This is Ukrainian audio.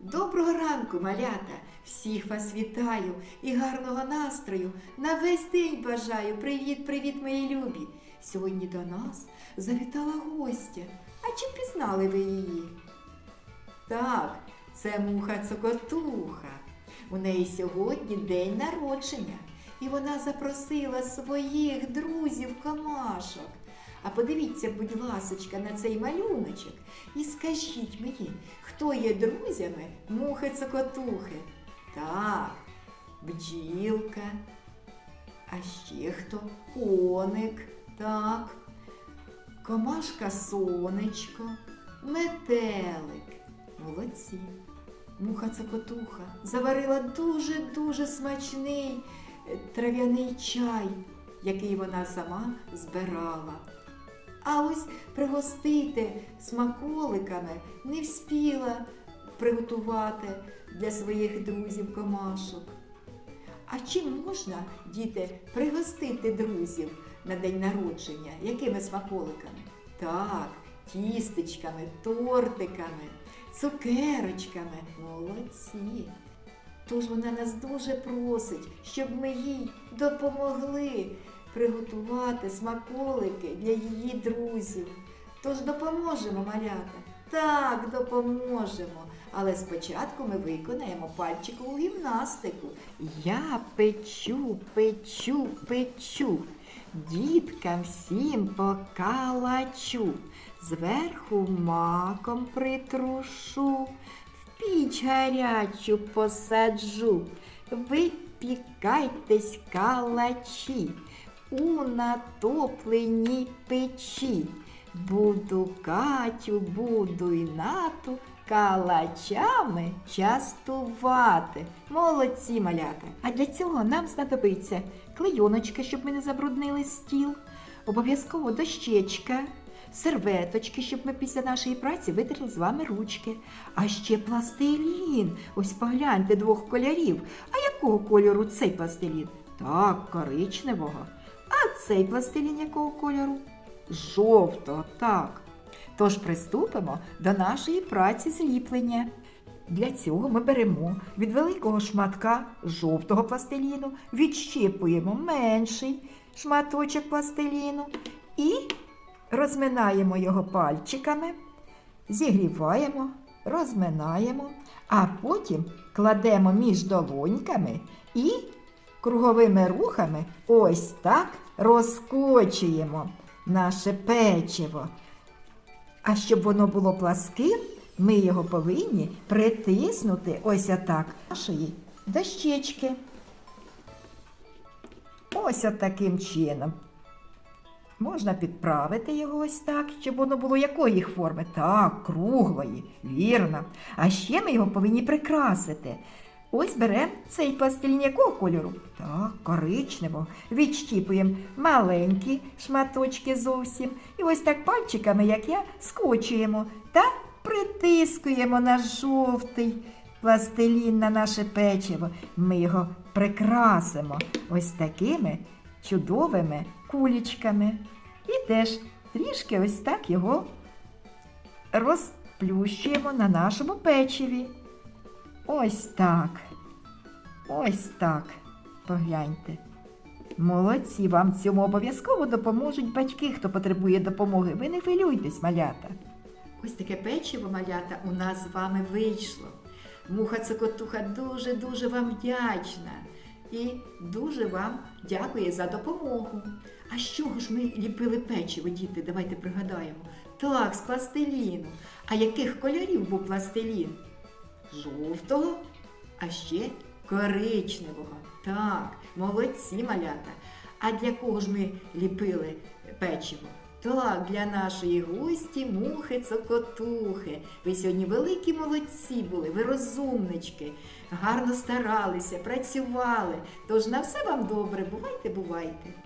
Доброго ранку, малята! Всіх вас вітаю і гарного настрою на весь день бажаю. Привіт, привіт, мої любі! Сьогодні до нас завітала гостя. А чи пізнали ви її? Так, це муха цокотуха. У неї сьогодні день народження, і вона запросила своїх друзів камашок. А подивіться, будь ласочка, на цей малюночок і скажіть мені, хто є друзями мухи цокотухи? Так, бджілка. А ще хто? Коник, так, комашка сонечко, метелик. Молодці. Муха цокотуха заварила дуже-дуже смачний е, трав'яний чай, який вона сама збирала. А ось пригостити смаколиками не вспіла приготувати для своїх друзів комашок. А чим можна, діти, пригостити друзів на день народження? Якими смаколиками? Так, тістечками, тортиками, цукерочками. Молодці. Тож вона нас дуже просить, щоб ми їй допомогли приготувати смаколики для її друзів. Тож допоможемо, малята. Так, допоможемо. Але спочатку ми виконаємо пальчикову гімнастику. Я печу, печу, печу. Діткам всім покалачу. Зверху маком притрушу, в піч гарячу посаджу. Випікайтесь калачі у натопленій печі. Буду Катю, буду і нату калачами частувати. Молодці малята. А для цього нам знадобиться клейоночка, щоб ми не забруднили стіл, обов'язково дощечка, серветочки, щоб ми після нашої праці витерли з вами ручки. А ще пластилін. Ось погляньте двох кольорів. А якого кольору цей пластилін? Так, коричневого. Цей пластилін якого кольору? Жовтого, так. Тож приступимо до нашої праці зліплення. Для цього ми беремо від великого шматка жовтого пластиліну, відщипуємо менший шматочок пластиліну і розминаємо його пальчиками, зігріваємо, розминаємо, а потім кладемо між долоньками і круговими рухами ось так розкочуємо наше печиво. А щоб воно було пласким, ми його повинні притиснути ось отак нашої дощечки. Ось таким чином. Можна підправити його ось так, щоб воно було якої форми? Так, круглої, вірно. А ще ми його повинні прикрасити. Ось беремо цей пластилін якого кольору? Так, коричневого. Відщіпуємо маленькі шматочки зовсім. І ось так пальчиками, як я, скочуємо та притискуємо на жовтий пластилін на наше печиво. Ми його прикрасимо ось такими чудовими кулічками. І теж трішки ось так його розплющуємо на нашому печиві. Ось так. Ось так. Погляньте. Молодці, вам цьому обов'язково допоможуть батьки, хто потребує допомоги. Ви не хвилюйтесь, малята. Ось таке печиво, малята, у нас з вами вийшло. Муха цокотуха дуже-дуже вам вдячна і дуже вам дякує за допомогу. А з чого ж ми ліпили печиво, діти? Давайте пригадаємо. Так, з пластиліну. А яких кольорів був пластилін? Жовтого, а ще коричневого. Так, молодці малята. А для кого ж ми ліпили печиво? Так, для нашої гості мухи цокотухи. Ви сьогодні великі молодці були, ви розумнички, гарно старалися, працювали. Тож на все вам добре, бувайте, бувайте.